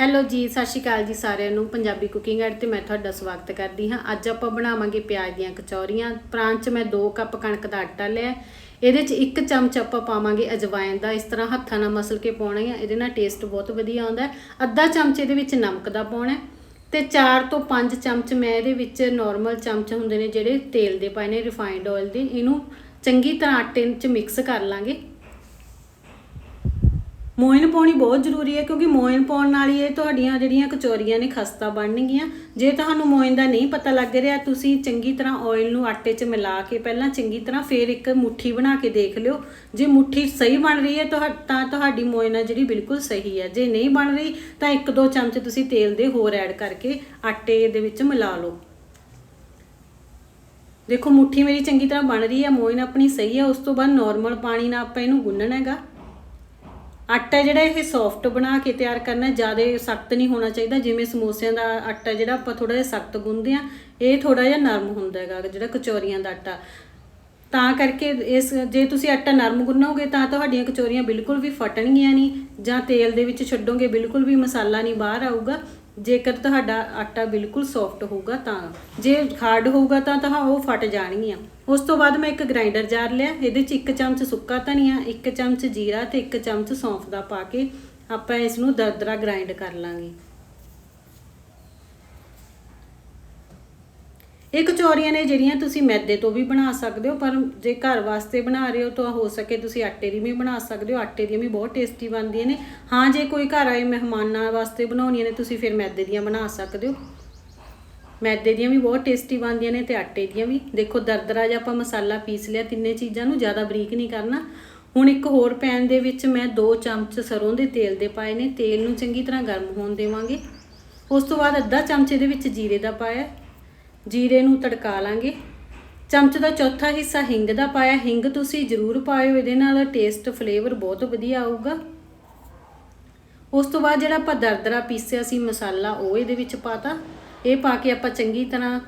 Hello ਜੀ, ਸਤਿ ਸ਼੍ਰੀ ਅਕਾਲ ਜੀ ਸਾਰਿਆਂ ਨੂੰ। ਪੰਜਾਬੀ ਕੁਕਿੰਗ ਐਡ ਤੇ ਮੈਂ ਤੁਹਾਡਾ ਸਵਾਗਤ ਕਰਦੀ ਹਾਂ। ਅੱਜ ਆਪਾਂ ਬਣਾਵਾਂਗੇ ਪਿਆਜ਼ ਦੀਆਂ ਕਚੌਰੀਆਂ। ਪ੍ਰਾਂਤ ਚ ਮੈਂ 2 ਕੱਪ ਕਣਕ ਦਾ ਆਟਾ ਲਿਆ। ਇਹਦੇ ਚ 1 ਚਮਚ ਆਪਾਂ ਪਾਵਾਂਗੇ ਅਜਵਾਇਨ ਦਾ। ਇਸ ਤਰ੍ਹਾਂ ਹੱਥਾਂ ਨਾਲ ਮਸਲ ਕੇ ਪਾਉਣਾ ਹੈ। ਇਹਦੇ ਨਾਲ ਟੇਸਟ ਬਹੁਤ ਵਧੀਆ ਆਉਂਦਾ ਅੱਧਾ ਚਮਚ ਇਹਦੇ ਵਿੱਚ ਨਮਕ ਦਾ ਪਾਉਣਾ ਹੈ। ਤੇ 4 ਤੋਂ 5 ਚਮਚ ਮੈਂ ਇਹਦੇ ਵਿੱਚ ਨਾਰਮਲ ਚਮਚ ਹੁੰਦੇ ਨੇ ਜਿਹੜੇ ਤੇਲ ਦੇ ਪਾਏ ਨੇ ਰਿਫਾਈਨਡ ਆਇਲ ਦੇ। ਇਹਨੂੰ ਚੰਗੀ ਤਰ੍ਹਾਂ ਆਟੇ 'ਚ ਮਿਕਸ ਕਰ ਲਾਂਗੇ। ਮੋਇਨ ਪਾਉਣੀ ਬਹੁਤ ਜ਼ਰੂਰੀ ਹੈ, ਕਿਉਂਕਿ ਮੋਇਨ ਪਾਉਣ ਨਾਲ ਹੀ ਇਹ ਤੁਹਾਡੀਆਂ ਜਿਹੜੀਆਂ ਕਚੋਰੀਆਂ ਨੇ ਖਸਤਾ ਬਣਨਗੀਆਂ। ਜੇ ਤੁਹਾਨੂੰ ਮੋਇਨ ਦਾ ਨਹੀਂ ਪਤਾ ਲੱਗ ਰਿਹਾ, ਤੁਸੀਂ ਚੰਗੀ ਤਰ੍ਹਾਂ ਆਇਲ ਨੂੰ ਆਟੇ 'ਚ ਮਿਲਾ ਕੇ ਪਹਿਲਾਂ ਚੰਗੀ ਤਰ੍ਹਾਂ ਫੇਰ ਇੱਕ ਮੁੱਠੀ ਬਣਾ ਕੇ ਦੇਖ ਲਿਓ। ਜੇ ਮੁੱਠੀ ਸਹੀ ਬਣ ਰਹੀ ਹੈ, ਤੁਹਾ- ਤਾਂ ਤੁਹਾਡੀ ਮੋਇਨ ਜਿਹੜੀ ਬਿਲਕੁਲ ਸਹੀ ਹੈ। ਜੇ ਨਹੀਂ ਬਣ ਰਹੀ, ਤਾਂ ਇੱਕ ਦੋ ਚਮਚ ਤੁਸੀਂ ਤੇਲ ਦੇ ਹੋਰ ਐਡ ਕਰਕੇ ਆਟੇ ਦੇ ਵਿੱਚ ਮਿਲਾ ਲਓ। ਦੇਖੋ, ਮੁੱਠੀ ਮੇਰੀ ਚੰਗੀ ਤਰ੍ਹਾਂ ਬਣ ਰਹੀ ਹੈ, ਮੋਇਨ ਆਪਣੀ ਸਹੀ ਹੈ, ਉਸ ਤੋਂ ਬਾਅਦ ਨਾਰਮਲ ਪਾਣੀ ਨਾਲ ਆਪਾਂ ਇਹਨੂੰ ਗੁੰਨਣਾ ਹੈਗਾ। ਆਟਾ ਜਿਹੜਾ ਇਹ ਸੌਫਟ ਬਣਾ ਕੇ ਤਿਆਰ ਕਰਨਾ, ਜ਼ਿਆਦਾ ਸਖਤ ਨਹੀਂ ਹੋਣਾ ਚਾਹੀਦਾ। ਜਿਵੇਂ ਸਮੋਸਿਆਂ ਦਾ ਆਟਾ ਜਿਹੜਾ ਆਪਾਂ ਥੋੜਾ ਜਿਹਾ ਸਖਤ ਗੁੰਨਦੇ ਆ ਇਹ ਥੋੜਾ ਜਿਹਾ ਨਰਮ ਹੁੰਦਾ ਹੈਗਾ, ਜਿਹੜਾ ਕਚੌਰੀਆਂ ਦਾ ਆਟਾ। ਤਾਂ ਕਰਕੇ ਇਸ, ਜੇ ਤੁਸੀਂ ਆਟਾ ਨਰਮ ਗੁੰਨੋਗੇ, ਤਾਂ ਤੁਹਾਡੀਆਂ ਕਚੌਰੀਆਂ ਬਿਲਕੁਲ ਵੀ ਫਟਣਗੀਆਂ ਨਹੀਂ, ਜਾਂ ਤੇਲ ਦੇ ਵਿੱਚ ਛੱਡੋਗੇ, ਬਿਲਕੁਲ ਵੀ ਮਸਾਲਾ ਨਹੀਂ ਬਾਹਰ ਆਊਗਾ। ਜੇਕਰ ਤੁਹਾਡਾ ਆਟਾ ਬਿਲਕੁਲ ਸੌਫਟ ਹੋਊਗਾ ਤਾਂ, ਜੇ ਹਾਰਡ ਹੋਊਗਾ ਤਾਂ ਤਾਂ ਉਹ ਫਟ ਜਾਣਗੀਆਂ। ਉਸ ਤੋਂ ਬਾਅਦ ਮੈਂ ਇੱਕ ਗ੍ਰਾਈਂਡਰ ਜਾਰ ਲਿਆ, ਇਹਦੇ 'ਚ ਇੱਕ ਚਮਚ ਸੁੱਕਾ ਧਨੀਆ, ਇੱਕ ਚਮਚ ਜੀਰਾ ਤੇ ਇੱਕ ਚਮਚ ਸੌਂਫ ਦਾ ਪਾ ਕੇ ਆਪਾਂ ਇਸ ਨੂੰ ਦਰਦਰਾ ਗ੍ਰਾਈਂਡ ਕਰ ਲਾਂਗੇ। ਇਹ ਕਚੌਰੀਆਂ ਨੇ ਜਿਹੜੀਆਂ ਤੁਸੀਂ ਮੈਦੇ ਤੋਂ ਵੀ ਬਣਾ ਸਕਦੇ ਹੋ, ਪਰ ਜੇ ਘਰ ਵਾਸਤੇ ਬਣਾ ਰਹੇ ਹੋ ਤਾਂ ਹੋ ਸਕੇ ਤੁਸੀਂ ਆਟੇ ਦੀ ਵੀ ਬਣਾ ਸਕਦੇ ਹੋ। ਆਟੇ ਦੀਆਂ ਵੀ ਬਹੁਤ ਟੇਸਟੀ ਬਣਦੀਆਂ ਨੇ। ਹਾਂ, ਜੇ ਕੋਈ ਘਰ ਆਏ ਮਹਿਮਾਨਾਂ ਵਾਸਤੇ ਬਣਾਉਣੀਆਂ ਨੇ, ਤੁਸੀਂ ਫਿਰ ਮੈਦੇ ਦੀਆਂ ਬਣਾ ਸਕਦੇ ਹੋ। ਮੈਦੇ ਦੀਆਂ ਵੀ ਬਹੁਤ ਟੇਸਟੀ ਬਣਦੀਆਂ ਨੇ ਤੇ ਆਟੇ ਦੀਆਂ ਵੀ। ਦੇਖੋ, ਦਰਦਰਾ ਜਿਹਾ ਆਪਾਂ ਮਸਾਲਾ ਪੀਸ ਲਿਆ, ਤਿੰਨੇ ਚੀਜ਼ਾਂ ਨੂੰ ਜ਼ਿਆਦਾ ਬਰੀਕ ਨਹੀਂ ਕਰਨਾ। ਹੁਣ ਇੱਕ ਹੋਰ ਪੈਨ ਦੇ ਵਿੱਚ ਮੈਂ 2 ਚਮਚ ਸਰੋਂ ਦੇ ਤੇਲ ਦੇ ਪਾਏ ਨੇ। ਤੇਲ ਨੂੰ ਚੰਗੀ ਤਰ੍ਹਾਂ ਗਰਮ ਹੋਣ ਦੇਵਾਂਗੇ। ਉਸ ਤੋਂ ਬਾਅਦ ਅੱਧਾ ਚਮਚ ਇਹਦੇ ਵਿੱਚ ਜੀਰੇ ਦਾ ਪਾਇਆ। ਜੀਰੇ ਨੂੰ ਤੜਕਾ ਲਾਂਗੇ। ਚਮਚ ਦਾ ਚੌਥਾ ਹਿੱਸਾ ਹਿੰਗ ਦਾ ਪਾਇਆ। ਹਿੰਗ ਤੁਸੀਂ ਜ਼ਰੂਰ ਪਾਇਓ, ਇਹਦੇ ਨਾਲ ਟੇਸਟ ਫਲੇਵਰ ਬਹੁਤ ਵਧੀਆ ਆਊਗਾ। ਉਸ ਤੋਂ ਬਾਅਦ ਜਿਹੜਾ ਆਪਾਂ ਦਰਦਰਾ ਪੀਸਿਆ ਸੀ ਮਸਾਲਾ, ਉਹ ਇਹਦੇ ਵਿੱਚ ਪਾਤਾ। ਇਹ ਪਾ ਕੇ ਆਪਾਂ ਚੰਗੀ ਤਰ੍ਹਾਂ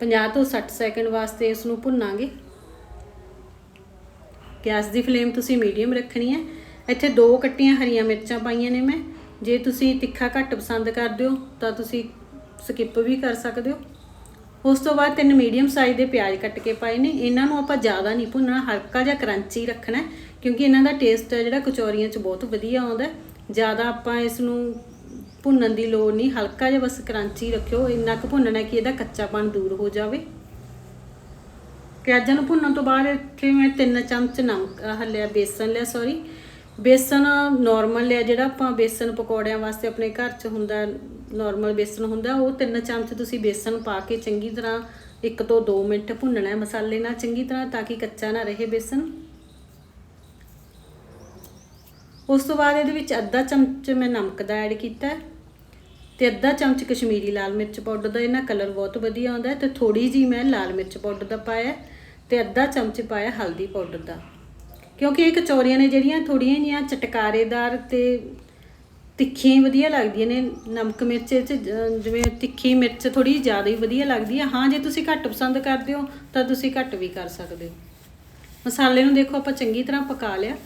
50 ਤੋਂ 60 ਸੈਕਿੰਡ ਵਾਸਤੇ ਇਸ ਨੂੰ ਭੁੰਨਾਂਗੇ। ਗੈਸ ਦੀ ਫਲੇਮ ਤੁਸੀਂ ਮੀਡੀਅਮ ਰੱਖਣੀ ਹੈ। ਇੱਥੇ ਦੋ ਕੱਟੀਆਂ ਹਰੀਆਂ ਮਿਰਚਾਂ ਪਾਈਆਂ ਨੇ ਮੈਂ। ਜੇ ਤੁਸੀਂ ਤਿੱਖਾ ਘੱਟ ਪਸੰਦ ਕਰਦੇ ਹੋ, ਤਾਂ ਤੁਸੀਂ ਸਕਿਪ ਵੀ ਕਰ ਸਕਦੇ ਹੋ। ਉਸ ਤੋਂ ਬਾਅਦ ਤਿੰਨ ਮੀਡੀਅਮ ਸਾਈਜ਼ ਦੇ ਪਿਆਜ਼ ਕੱਟ ਕੇ ਪਾਏ ਨੇ। ਇਹਨਾਂ ਨੂੰ ਆਪਾਂ ਜ਼ਿਆਦਾ ਨਹੀਂ ਭੁੰਨਣਾ, ਹਲਕਾ ਜਿਹਾ ਕਰੰਚੀ ਰੱਖਣਾ ਕਿਉਂਕਿ ਇਹਨਾਂ ਦਾ ਟੇਸਟ ਹੈ ਜਿਹੜਾ ਕਚੌਰੀਆਂ 'ਚ ਬਹੁਤ ਵਧੀਆ ਆਉਂਦਾ ਜ਼ਿਆਦਾ ਆਪਾਂ ਇਸ ਨੂੰ ਭੁੰਨਣ ਦੀ ਲੋੜ ਨਹੀਂ, ਹਲਕਾ ਜਿਹਾ ਬਸ ਕਰੰਚੀ ਰੱਖਿਓ। ਇੰਨਾ ਕੁ ਭੁੰਨਣਾ ਕਿ ਇਹਦਾ ਕੱਚਾਪਣ ਦੂਰ ਹੋ ਜਾਵੇ। ਪਿਆਜ਼ਾਂ ਨੂੰ ਭੁੰਨਣ ਤੋਂ ਬਾਅਦ ਇੱਥੇ ਮੈਂ 3 ਚਮਚ ਨਮਕ ਹੱਲਿਆ ਬੇਸਨ ਲਿਆ ਸੌਰੀ ਬੇਸਨ ਨਾਰਮਲ ਲਿਆ, ਜਿਹੜਾ ਆਪਾਂ ਬੇਸਨ ਪਕੌੜਿਆਂ ਵਾਸਤੇ ਆਪਣੇ ਘਰ 'ਚ ਹੁੰਦਾ ਨਾਰਮਲ ਬੇਸਨ ਹੁੰਦਾ, ਉਹ ਤਿੰਨ ਚਮਚ ਤੁਸੀਂ ਬੇਸਨ ਪਾ ਕੇ ਚੰਗੀ ਤਰ੍ਹਾਂ 1 ਤੋਂ 2 ਮਿੰਟ ਭੁੰਨਣਾ ਹੈ, ਮਸਾਲੇ ਨਾਲ ਚੰਗੀ ਤਰ੍ਹਾਂ ਤਾਂ ਕਿ ਕੱਚਾ ਨਾ ਰਹੇ ਬੇਸਣ ਉਸ ਤੋਂ ਬਾਅਦ ਇਹਦੇ ਵਿੱਚ ਅੱਧਾ ਚਮਚ ਮੈਂ ਨਮਕ ਦਾ ਐਡ ਕੀਤਾ ਹੈ ਤੇ ਅੱਧਾ ਚਮਚ ਕਸ਼ਮੀਰੀ ਲਾਲ ਮਿਰਚ ਪਾਊਡਰ ਦਾ, ਇਹਨਾਂ ਕਲਰ ਬਹੁਤ ਵਧੀਆ ਆਉਂਦਾ ਹੈ ਤੇ ਥੋੜੀ ਜੀ ਮੈਂ ਲਾਲ ਮਿਰਚ ਪਾਊਡਰ ਦਾ ਪਾਇਆ ਹੈ ਤੇ ਅੱਧਾ ਚਮਚ ਪਾਇਆ ਹਲਦੀ ਪਾਊਡਰ ਦਾ। ਕਿਉਂਕਿ ਇਹ ਕਚੌਰੀਆਂ ਨੇ ਜਿਹੜੀਆਂ ਥੋੜੀਆਂ ਜੀਆਂ ਚਟਕਾਰੇਦਾਰ ਤੇ ਤਿੱਖੀਆਂ ਹੀ ਵਧੀਆ ਲੱਗਦੀਆਂ ਨੇ, ਨਮਕ ਮਿਰਚ ਇਹ 'ਚ ਜ- ਜਿਵੇਂ ਤਿੱਖੀ ਮਿਰਚ ਥੋੜੀ ਜ਼ਿਆਦਾ ਹੀ ਵਧੀਆ ਲੱਗਦੀ ਹੈ ਹਾਂ, ਜੇ ਤੁਸੀਂ ਘੱਟ ਪਸੰਦ ਕਰਦੇ ਹੋ, ਤਾਂ ਤੁਸੀਂ ਘੱਟ ਵੀ ਕਰ ਸਕਦੇ ਹੋ। ਮਸਾਲੇ ਨੂੰ ਦੇਖੋ, ਆਪਾਂ ਚੰਗੀ ਤਰ੍ਹਾਂ ਪਕਾ ਲਿਆ।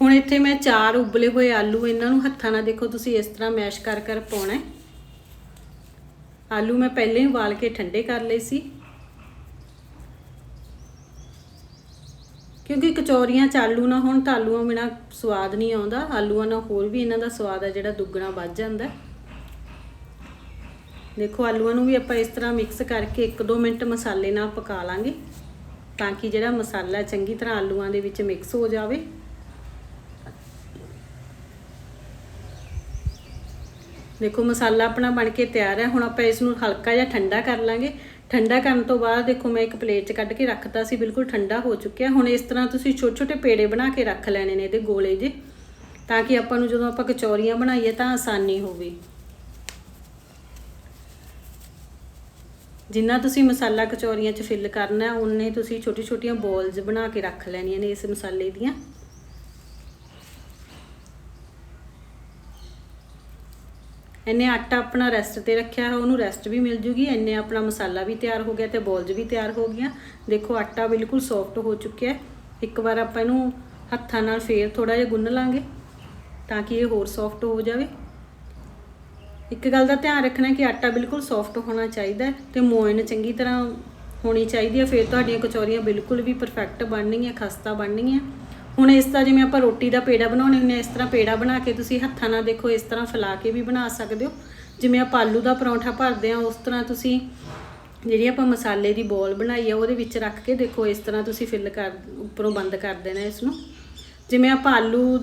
ਹੁਣ ਇੱਥੇ ਮੈਂ ਚਾਰ ਉਬਲੇ ਹੋਏ ਆਲੂ, ਇਹਨਾਂ ਨੂੰ ਹੱਥਾਂ ਨਾਲ ਦੇਖੋ ਤੁਸੀਂ ਇਸ ਤਰ੍ਹਾਂ ਮੈਸ਼ ਕਰ ਕਰ ਪਾਉਣਾ ਹੈ। ਆਲੂ ਮੈਂ ਪਹਿਲਾਂ ਹੀ ਉਬਾਲ ਕੇ ਠੰਡੇ ਕਰ ਲਏ ਸੀ। ਕਿਉਂਕਿ ਕਚੌਰੀਆਂ ਚ ਆਲੂ ਨਾ ਹੋਣ ਤਾਂ ਆਲੂਆਂ ਬਿਨਾ ਸਵਾਦ ਨਹੀਂ ਆਉਂਦਾ, ਆਲੂਆਂ ਨਾਲ ਹੋਰ ਵੀ ਇਹਨਾਂ ਦਾ ਸਵਾਦ ਹੈ ਜਿਹੜਾ ਦੁੱਗਣਾ ਵੱਧ ਜਾਂਦਾ। ਦੇਖੋ, ਆਲੂਆਂ ਨੂੰ ਵੀ ਆਪਾਂ ਇਸ ਤਰ੍ਹਾਂ ਮਿਕਸ ਕਰਕੇ 1-2 ਮਿੰਟ ਮਸਾਲੇ ਨਾਲ ਪਕਾ ਲਾਂਗੇ ਤਾਂ ਕਿ ਜਿਹੜਾ ਮਸਾਲਾ ਚੰਗੀ ਤਰ੍ਹਾਂ ਆਲੂਆਂ ਦੇ ਵਿੱਚ ਮਿਕਸ ਹੋ ਜਾਵੇ। ਦੇਖੋ, ਮਸਾਲਾ ਆਪਣਾ ਬਣ ਕੇ ਤਿਆਰ ਹੈ। ਹੁਣ ਆਪਾਂ ਇਸ ਨੂੰ ਹਲਕਾ ਜਿਹਾ ਠੰਡਾ ਕਰ ਲਾਂਗੇ। ਠੰਡਾ ਕਰਨ ਤੋਂ ਬਾਅਦ ਦੇਖੋ ਮੈਂ ਇੱਕ ਪਲੇਟ 'ਚ ਕੱਢ ਕੇ ਰੱਖਤਾ ਸੀ, ਬਿਲਕੁਲ ਠੰਡਾ ਹੋ ਚੁੱਕਿਆ। ਹੁਣ ਇਸ ਤਰ੍ਹਾਂ ਤੁਸੀਂ ਛੋਟੇ ਛੋਟੇ ਪੇੜੇ ਬਣਾ ਕੇ ਰੱਖ ਲੈਣੇ ਨੇ ਇਹਦੇ ਗੋਲੇ ਜੇ, ਤਾਂ ਕਿ ਆਪਾਂ ਨੂੰ ਜਦੋਂ ਆਪਾਂ ਕਚੌਰੀਆਂ ਬਣਾਈਏ ਤਾਂ ਆਸਾਨੀ ਹੋਵੇ। ਜਿੰਨਾ ਤੁਸੀਂ ਮਸਾਲਾ ਕਚੌਰੀਆਂ 'ਚ ਫਿੱਲ ਕਰਨਾ ਹੈ ਉਨੇ ਤੁਸੀਂ ਛੋਟੀ ਛੋਟੀਆਂ ਬੋਲਸ ਬਣਾ ਕੇ ਰੱਖ ਲੈਣੀਆਂ ਨੇ ਇਸ ਮਸਾਲੇ ਦੀਆਂ। ਇਹਨੇ ਆਟਾ ਆਪਣਾ ਰੈਸਟ ਤੇ ਰੱਖਿਆ ਹੈ ਉਹਨੂੰ ਰੈਸਟ ਵੀ ਮਿਲ ਜੂਗੀ। ਇੰਨੇ ਆਪਣਾ ਮਸਾਲਾ ਵੀ ਤਿਆਰ ਹੋ ਗਿਆ ਤੇ ਬੋਲਜ਼ ਵੀ ਤਿਆਰ ਹੋ ਗਈਆਂ। ਦੇਖੋ, ਆਟਾ ਬਿਲਕੁਲ ਸੌਫਟ ਹੋ ਚੁੱਕਿਆ ਹੈ। ਇੱਕ ਵਾਰ ਆਪਾਂ ਇਹਨੂੰ ਹੱਥਾਂ ਨਾਲ ਫੇਰ ਥੋੜਾ ਜਿਹਾ ਗੁੰਨ ਲਾਂਗੇ ਤਾਂ ਕਿ ਇਹ ਹੋਰ ਸੌਫਟ ਹੋ ਜਾਵੇ। ਇੱਕ ਗੱਲ ਦਾ ਧਿਆਨ ਰੱਖਣਾ ਕਿ ਆਟਾ ਬਿਲਕੁਲ ਸੌਫਟ ਹੋਣਾ ਚਾਹੀਦਾ ਹੈ ਤੇ ਮੋਇਨ ਚੰਗੀ ਤਰ੍ਹਾਂ ਹੋਣੀ ਚਾਹੀਦੀ ਹੈ। ਫਿਰ ਤੁਹਾਡੀਆਂ ਕਚੌਰੀਆਂ ਬਿਲਕੁਲ ਵੀ ਪਰਫੈਕਟ ਬਣਨਗੀਆਂ, ਖਸਤਾ ਬਣਨਗੀਆਂ। ਹੁਣ ਇਸ ਤਰ੍ਹਾਂ ਜਿਵੇਂ ਆਪਾਂ ਰੋਟੀ ਦਾ ਪੇੜਾ ਬਣਾਉਣੇ ਹੁੰਦੇ ਹਾਂ ਇਸ ਤਰ੍ਹਾਂ ਪੇੜਾ ਬਣਾ ਕੇ ਤੁਸੀਂ ਹੱਥਾਂ ਨਾਲ ਦੇਖੋ, ਇਸ ਤਰ੍ਹਾਂ ਫੈਲਾ ਕੇ ਵੀ ਬਣਾ ਸਕਦੇ ਹੋ। ਜਿਵੇਂ ਆਪਾਂ ਆਲੂ ਦਾ ਪਰੌਂਠਾ ਭਰਦੇ ਆ ਉਸ ਤਰ੍ਹਾਂ ਤੁਸੀਂ ਜਿਹੜੀ ਆਪਾਂ ਮਸਾਲੇ ਦੀ ਬੋਲ ਬਣਾਈ ਆ, ਉਹਦੇ ਵਿੱਚ ਰੱਖ ਕੇ ਦੇਖੋ, ਇਸ ਤਰ੍ਹਾਂ ਤੁਸੀਂ ਫਿਲ ਕਰ, ਉੱਪਰੋਂ ਬੰਦ ਕਰ ਦੇਣਾ ਇਸ ਨੂੰ। ਜਿਵੇਂ ਆਪਾਂ ਆਲੂ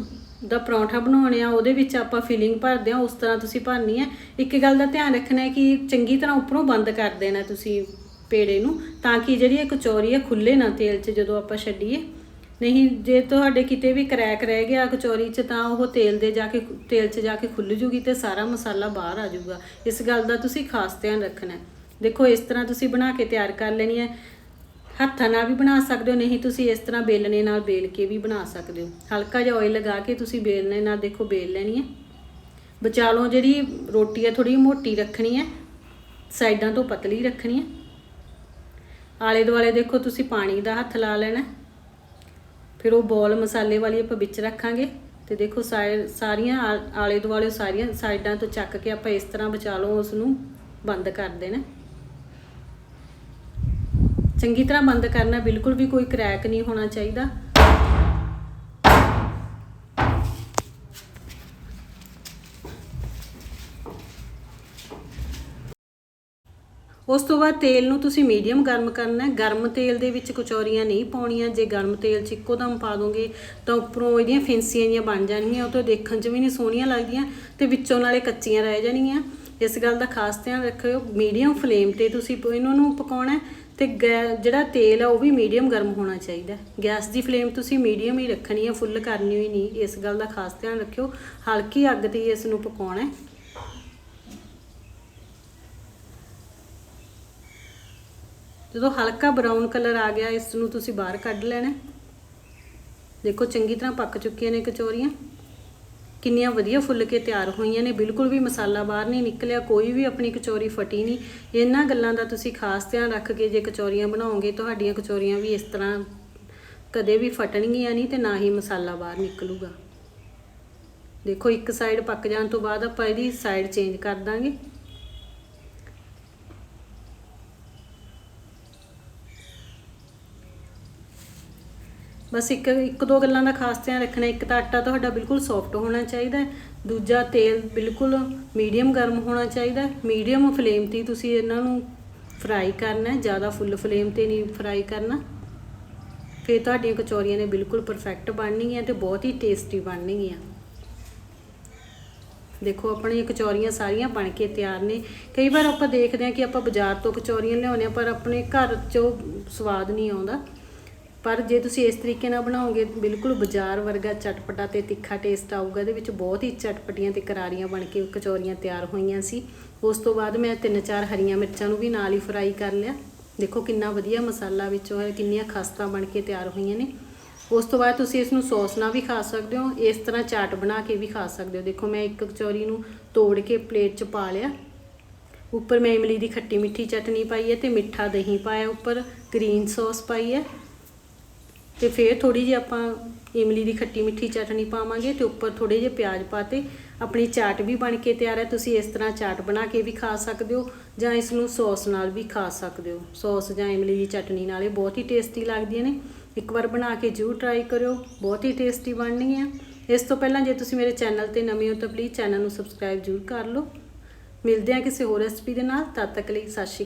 ਦਾ ਪਰੌਂਠਾ ਬਣਾਉਣੇ ਆ, ਉਹਦੇ ਵਿੱਚ ਆਪਾਂ ਫਿਲਿੰਗ ਭਰਦੇ ਆ ਉਸ ਤਰ੍ਹਾਂ ਤੁਸੀਂ ਭਰਨੀ ਹੈ। ਇੱਕ ਗੱਲ ਦਾ ਧਿਆਨ ਰੱਖਣਾ ਹੈ ਕਿ ਚੰਗੀ ਤਰ੍ਹਾਂ ਉੱਪਰੋਂ ਬੰਦ ਕਰ ਦੇਣਾ ਤੁਸੀਂ ਪੇੜੇ ਨੂੰ, ਤਾਂ ਕਿ ਜਿਹੜੀ ਇਹ ਕਚੌਰੀ ਹੈ ਖੁੱਲੇ ਨਾ ਤੇਲ 'ਚ ਜਦੋਂ ਆਪਾਂ ਛੱਡੀਏ। ਨਹੀਂ, ਜੇ ਤੁਹਾਡੇ ਕਿਤੇ ਵੀ ਕਰੈਕ ਰਹਿ ਗਿਆ ਕਚੌਰੀ 'ਚ, ਤਾਂ ਉਹ ਤੇਲ ਦੇ ਜਾ ਕੇ ਤੇਲ 'ਚ ਜਾ ਕੇ ਖੁੱਲ ਜੂਗੀ ਤੇ ਸਾਰਾ ਮਸਾਲਾ ਬਾਹਰ ਆ ਜਾਊਗਾ ਇਸ ਗੱਲ ਦਾ ਤੁਸੀਂ ਖਾਸ ਧਿਆਨ ਰੱਖਣਾ ਦੇਖੋ, ਇਸ ਤਰ੍ਹਾਂ ਤੁਸੀਂ ਬਣਾ ਕੇ ਤਿਆਰ ਕਰ ਲੈਣੀ ਹੈ। ਹੱਥਾਂ ਨਾਲ ਵੀ ਬਣਾ ਸਕਦੇ ਹੋ, ਨਹੀਂ ਤੁਸੀਂ ਇਸ ਤਰ੍ਹਾਂ ਬੇਲਣੇ ਨਾਲ ਬੇਲ ਕੇ ਵੀ ਬਣਾ ਸਕਦੇ ਹੋ। ਹਲਕਾ ਜਿਹਾ ਆਇਲ ਲਗਾ ਕੇ ਤੁਸੀਂ ਬੇਲਣੇ ਨਾਲ ਦੇਖੋ, ਬੇਲ ਲੈਣੀ ਹੈ। ਬਚਾਲੋ ਜਿਹੜੀ ਰੋਟੀ ਹੈ ਥੋੜੀ ਮੋਟੀ ਰੱਖਣੀ ਹੈ। ਸਾਈਡਾਂ ਤੋਂ ਪਤਲੀ ਰੱਖਣੀ ਹੈ। ਆਲੇ ਦੁਆਲੇ ਦੇਖੋ, ਤੁਸੀਂ ਪਾਣੀ ਦਾ ਹੱਥ ਲਾ ਲੈਣਾ ਫਿਰ ਉਹ ਬੋਲ ਮਸਾਲੇ ਵਾਲੀ ਆਪਾਂ ਵਿੱਚ ਰੱਖਾਂਗੇ ਤੇ ਦੇਖੋ ਸਾਇ- ਸਾਰੀਆਂ ਆ- ਆਲੇ ਦੁਆਲੇ ਸਾਰੀਆਂ ਸਾਈਡਾਂ ਤੋਂ ਚੱਕ ਕੇ ਆਪਾਂ ਇਸ ਤਰ੍ਹਾਂ ਬਚਾ ਲਓ ਉਸ ਨੂੰ ਬੰਦ ਕਰ ਦੇਣਾ। ਚੰਗੀ ਤਰ੍ਹਾਂ ਬੰਦ ਕਰਨਾ ਬਿਲਕੁਲ ਵੀ ਕੋਈ ਕ੍ਰੈਕ ਨਹੀਂ ਹੋਣਾ ਚਾਹੀਦਾ। ਉਸ ਤੋਂ ਬਾਅਦ ਤੇਲ ਨੂੰ ਤੁਸੀਂ ਮੀਡੀਅਮ ਗਰਮ ਕਰਨਾ ਹੈ। ਗਰਮ ਤੇਲ ਦੇ ਵਿੱਚ ਕਚੌਰੀਆਂ ਨਹੀਂ ਪਾਉਣੀਆਂ। ਜੇ ਗਰਮ ਤੇਲ 'ਚ ਇੱਕੋ ਦਮ ਪਾ ਦੋਗੇ, ਤਾਂ ਉੱਪਰੋਂ ਇਹਦੀਆਂ ਫਿੰਸੀਆਂ ਜੀਆਂ ਬਣ ਜਾਣਗੀਆਂ। ਉਹ ਤੋਂ ਦੇਖਣ 'ਚ ਵੀ ਨਹੀਂ ਸੋਹਣੀਆਂ ਲੱਗਦੀਆਂ ਤੇ ਵਿੱਚੋਂ ਨਾਲੇ ਕੱਚੀਆਂ ਰਹਿ ਜਾਣਗੀਆਂ। ਇਸ ਗੱਲ ਦਾ ਖਾਸ ਧਿਆਨ ਰੱਖਿਓ। ਮੀਡੀਅਮ ਫਲੇਮ ਤੇ ਤੁਸੀਂ ਇਹਨਾਂ ਨੂੰ ਪਕਾਉਣਾ ਹੈ ਤੇ ਗੈ- ਜਿਹੜਾ ਤੇਲ ਆ, ਉਹ ਵੀ ਮੀਡੀਅਮ ਗਰਮ ਹੋਣਾ ਚਾਹੀਦਾ ਗੈਸ ਦੀ ਫਲੇਮ ਤੁਸੀਂ ਮੀਡੀਅਮ ਹੀ ਰੱਖਣੀ ਹੈ ਫੁੱਲ ਕਰਨੀ ਹੋਈ ਨਹੀਂ। ਇਸ ਗੱਲ ਦਾ ਖਾਸ ਧਿਆਨ ਰੱਖਿਓ। ਹਲਕੀ ਅੱਗ ਤੇ ਹੀ ਇਸ ਨੂੰ ਪਕਾਉਣਾ ਜਦੋਂ ਹਲਕਾ ਬਰਾਊਨ ਕਲਰ ਆ ਗਿਆ, ਇਸ ਨੂੰ ਤੁਸੀਂ ਬਾਹਰ ਕੱਢ ਲੈਣਾ। ਦੇਖੋ, ਚੰਗੀ ਤਰ੍ਹਾਂ ਪੱਕ ਚੁੱਕੀਆਂ ਨੇ ਕਚੋਰੀਆਂ। ਕਿੰਨੀਆਂ ਵਧੀਆ ਫੁੱਲ ਕੇ ਤਿਆਰ ਹੋਈਆਂ ਨੇ। ਬਿਲਕੁਲ ਵੀ ਮਸਾਲਾ ਬਾਹਰ ਨਹੀਂ ਨਿਕਲਿਆ, ਕੋਈ ਵੀ ਆਪਣੀ ਕਚੌਰੀ ਫਟੀ ਨਹੀਂ। ਇਹਨਾਂ ਗੱਲਾਂ ਦਾ ਤੁਸੀਂ ਖਾਸ ਧਿਆਨ ਰੱਖ ਕੇ ਜੇ ਕਚੌਰੀਆਂ ਬਣਾਓਗੇ, ਤੁਹਾਡੀਆਂ ਕਚੌਰੀਆਂ ਵੀ ਇਸ ਤਰ੍ਹਾਂ ਕਦੇ ਵੀ ਫਟਣਗੀਆਂ ਨਹੀਂ ਤੇ ਨਾ ਹੀ ਮਸਾਲਾ ਬਾਹਰ ਨਿਕਲੂਗਾ। ਦੇਖੋ, ਇੱਕ ਸਾਈਡ ਪੱਕ ਜਾਣ ਤੋਂ ਬਾਅਦ ਆਪਾਂ ਇਹਦੀ ਸਾਈਡ ਚੇਂਜ ਕਰ ਦਾਂਗੇ। ਬਸ ਇੱਕ ਇੱਕ ਦੋ ਗੱਲਾਂ ਦਾ ਖਾਸ ਧਿਆਨ ਰੱਖਣਾ, ਇੱਕ ਤਾਂ ਆਟਾ ਤੁਹਾਡਾ ਬਿਲਕੁਲ ਸੌਫਟ ਹੋਣਾ ਚਾਹੀਦਾ ਹੈ, ਦੂਜਾ ਤੇਲ ਬਿਲਕੁਲ ਮੀਡੀਅਮ ਗਰਮ ਹੋਣਾ ਚਾਹੀਦਾ ਹੈ ਮੀਡੀਅਮ ਫਲੇਮ ਤੇ ਤੁਸੀਂ ਇਹਨਾਂ ਨੂੰ ਫਰਾਈ ਕਰਨਾ ਹੈ, ਜ਼ਿਆਦਾ ਫੁੱਲ ਫਲੇਮ ਤੇ ਨਹੀਂ ਫਰਾਈ ਕਰਨਾ। ਫਿਰ ਤੁਹਾਡੀਆਂ ਕਚੌਰੀਆਂ ਨੇ ਬਿਲਕੁਲ ਪਰਫੈਕਟ ਬਣਨਗੀਆਂ ਤੇ ਬਹੁਤ ਹੀ ਟੇਸਟੀ ਬਣਨਗੀਆਂ ਦੇਖੋ, ਆਪਣੀਆਂ ਕਚੌਰੀਆਂ ਸਾਰੀਆਂ ਬਣ ਕੇ ਤਿਆਰ ਨੇ। ਕਈ ਵਾਰ ਆਪਾਂ ਦੇਖਦੇ ਹਾਂ ਕਿ ਆਪਾਂ ਬਾਜ਼ਾਰ ਤੋਂ ਕਚੌਰੀਆਂ ਲਿਆਉਂਦੇ ਹਾਂ, ਪਰ ਆਪਣੇ ਘਰ 'ਚੋਂ ਸਵਾਦ ਨਹੀਂ ਆਉਂਦਾ। ਪਰ ਜੇ ਤੁਸੀਂ ਇਸ ਤਰੀਕੇ ਨਾਲ ਬਣਾਓਗੇ, ਬਿਲਕੁਲ ਬਾਜ਼ਾਰ ਵਰਗਾ ਚਟਪਟਾ ਤੇ ਤਿੱਖਾ ਟੇਸਟ ਆਊਗਾ, ਇਹਦੇ ਵਿੱਚ ਬਹੁਤ ਹੀ ਚਟਪਟੀਆਂ ਤੇ ਕਰਾਰੀਆਂ ਬਣ ਕੇ ਕਚੌਰੀਆਂ ਤਿਆਰ ਹੋਈਆਂ ਸੀ। ਉਸ ਤੋਂ ਬਾਅਦ ਮੈਂ ਤਿੰਨ ਚਾਰ ਹਰੀਆਂ ਮਿਰਚਾਂ ਨੂੰ ਵੀ ਨਾਲ ਹੀ ਫਰਾਈ ਕਰ ਲਿਆ। ਦੇਖੋ ਕਿੰਨਾ ਵਧੀਆ ਮਸਾਲਾ ਵਿੱਚੋਂ ਹੈ, ਕਿੰਨੀਆਂ ਖਸਤਾ ਬਣ ਕੇ ਤਿਆਰ ਹੋਈਆਂ ਨੇ। ਉਸ ਤੋਂ ਬਾਅਦ ਤੁਸੀਂ ਇਸ ਨੂੰ ਸੌਸ ਨਾਲ ਵੀ ਖਾ ਸਕਦੇ ਹੋ, ਇਸ ਤਰ੍ਹਾਂ ਚਾਟ ਬਣਾ ਕੇ ਵੀ ਖਾ ਸਕਦੇ ਹੋ। ਦੇਖੋ ਮੈਂ ਇੱਕ ਕਚੌਰੀ ਨੂੰ ਤੋੜ ਕੇ ਪਲੇਟ 'ਚ ਪਾ ਲਿਆ। ਉੱਪਰ ਮੈਂ ਇਮਲੀ ਦੀ ਖੱਟੀ ਮਿੱਠੀ ਚਟਨੀ ਪਾਈ ਹੈ ਤੇ ਮਿੱਠਾ ਦਹੀਂ ਪਾਇਆ ਉੱਪਰ ਗ੍ਰੀਨ ਸੌਸ ਪਾਈ ਹੈ। ਤੇ ਫਿਰ ਥੋੜੀ ਜਿਹੀ ਆਪਾਂ ਇਮਲੀ ਦੀ ਖੱਟੀ ਮਿੱਠੀ ਚਟਨੀ ਪਾਵਾਂਗੇ ਤੇ ਉੱਪਰ ਥੋੜੇ ਜਿਹੇ ਪਿਆਜ਼ ਪਾਤੇ ਆਪਣੀ ਚਾਟ ਵੀ ਬਣ ਕੇ ਤਿਆਰ ਹੈ। ਤੁਸੀਂ ਇਸ ਤਰ੍ਹਾਂ ਚਾਟ ਬਣਾ ਕੇ ਵੀ ਖਾ ਸਕਦੇ ਹੋ ਜਾਂ ਇਸ ਨੂੰ ਸੌਸ ਨਾਲ ਵੀ ਖਾ ਸਕਦੇ ਹੋ। ਸੌਸ ਜਾਂ ਇਮਲੀ ਦੀ ਚਟਨੀ ਨਾਲ ਇਹ ਬਹੁਤ ਹੀ ਟੇਸਟੀ ਲੱਗਦੀਆਂ ਨੇ। ਇੱਕ ਵਾਰ ਬਣਾ ਕੇ ਜ਼ਰੂਰ ਟਰਾਈ ਕਰਿਓ, ਬਹੁਤ ਹੀ ਟੇਸਟੀ ਬਣਨੀ ਹੈ ਇਸ ਤੋਂ ਪਹਿਲਾਂ ਜੇ ਤੁਸੀਂ ਮੇਰੇ ਚੈਨਲ ਤੇ ਨਵੇਂ ਹੋ ਤਾਂ ਪਲੀਜ਼ ਚੈਨਲ ਨੂੰ ਸਬਸਕ੍ਰਾਈਬ ਜ਼ਰੂਰ ਕਰ ਲਓ। ਮਿਲਦੇ ਹਾਂ ਕਿਸੇ ਹੋਰ ਰੈਸਪੀ ਦੇ ਨਾਲ, ਤਦ ਤੱਕ ਲਈ ਸਤਿ ਸ਼੍ਰੀ